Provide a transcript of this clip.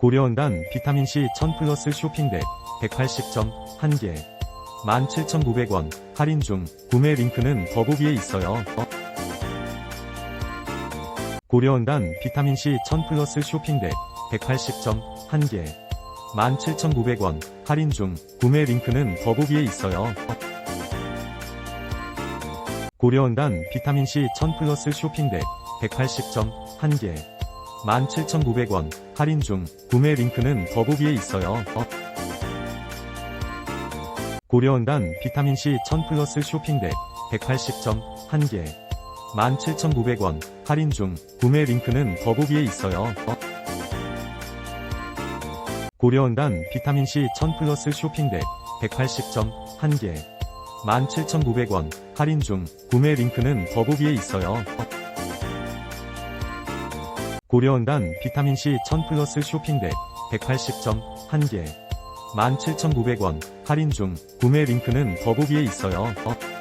고려온단 비타민C 1000 플러스 쇼핑백 180점 1개 17,900원 할인 중 구매 링크는 더보기에 있어요. 어? 고려온단 비타민C 1000 플러스 쇼핑백 180점 1개 17,900원 할인 중 구매 링크는 더보기에 있어요. 어? 고려온단 비타민C 1000 플러스 쇼핑백 180점 1개 17,900원 할인 중 구매 링크는 더보기에 있어요. 어? 고려온단 비타민C 1000 플러스 쇼핑백 180점 1개 17,900원 할인 중 구매 링크는 더보기에 있어요. 어? 고려온단 비타민C 1000 플러스 쇼핑백 180점 1개 17,900원 할인 중 구매 링크는 더보기에 있어요. 어? 고려온단 비타민C 1000 플러스 쇼핑백 180점 1개 17,900원 할인 중 구매 링크는 더보기에 있어요. 어?